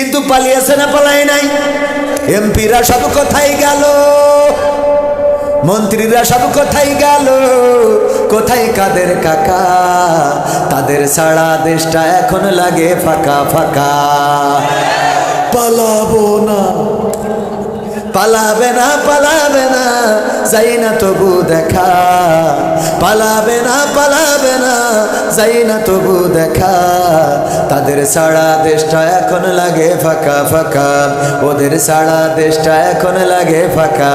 কিন্তু পালিয়েছে না পালাই নাই। এমপিরা সব কোথায় গেল? মন্ত্রীরা সব কোথায় গেল? কোথায় কাদের কাকা? তাদের সারা দেশটা এখন লাগে ফাঁকা ফাঁকা। পালাবো না। পালাবে না পালাবে না, যাই না তবু দেখা। পালাবে না পালাবে না যাই না তবু দেখা। তাদের সারা দেশটা এখন লাগে ফাঁকা ফাঁকা। ওদের সারা দেশটা এখন লাগে ফাঁকা।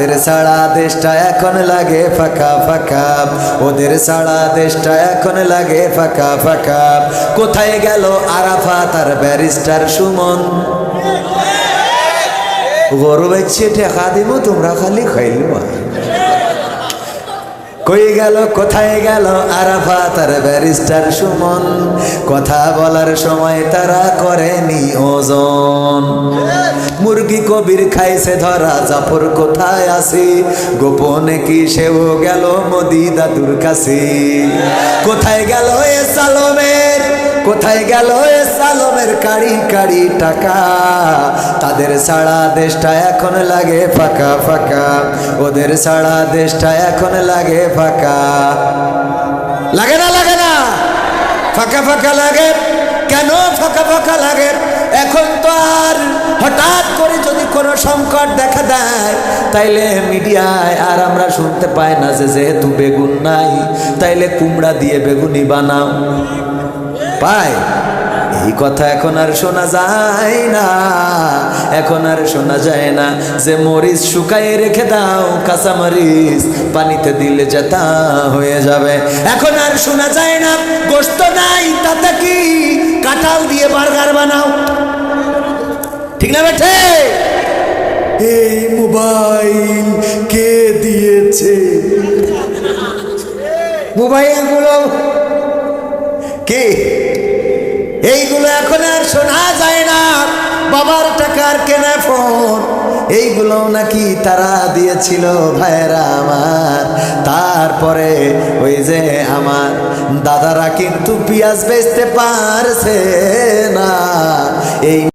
তাদের সারা দেশটা এখন লাগে ফাঁকা ফাঁকা। ওদের সারা দেশটা এখন লাগে ফাঁকা ফাঁকা। কোথায় গেল আরাফা তার ব্যারিস্টার সুমন? গরু বেচছে ঠেকা দিব, তোমরা খালি খাইলবা কই গেল, কোথায় গেল আরাফা তার ব্যারিস্টার সুমন? কথা বলার সময় তারা করেনি ওজন। মুরগি কবির খাইছে ধরা, জাফর কোথায় আসি গোপনে কি সেও গেল মোদি দাদুর কাছে? কোথায় গেল এ সালমের, কোথায় গেল এ সালমের কাড়ি কাড়ি টাকা? তাদের সারা দেশটা এখন লাগে ফাঁকা ফাঁকা। ওদের সারা দেশটা এখন লাগে ফাঁকা। লাগে না লাগে না। ফাঁকা ফাঁকা লাগে। কেন ফাঁকা ফাঁকা লাগে? হঠাৎ করে যদি কোনো সংকট দেখা দেয়, তাইলে মিডিয়ায় আর আমরা শুনতে পাই না যে যেহেতু বেগুন নাই, তাইলে কুমড়া দিয়ে বেগুনি বানাও। পায় এই কথা এখন আর শোনা যায় না, এখন আর শোনা যায় না। যে মরিচ শুকায় রেখে দাও, কাঁচা মরিচ পানিতে দিলে যেতা হয়ে যাবে। এখন আর শোনা যায় না গোস্ত নাই, তাতে কি কাঁঠাল দিয়ে বার্গার বানাও? ঠিক না বেঠে? এই মোবাইল কে দিয়েছে? মোবাইলগুলো কে? এইগুলো এখন আর শোনা যায় না। বাবার টাকার কেনা ফোন। এইগুলো নাকি তারা দিয়েছিল ভাইরা আমার। তারপরে ওই যে আমার দাদারা কিন্তু পেঁয়াজ বেচতে পারছে না। এই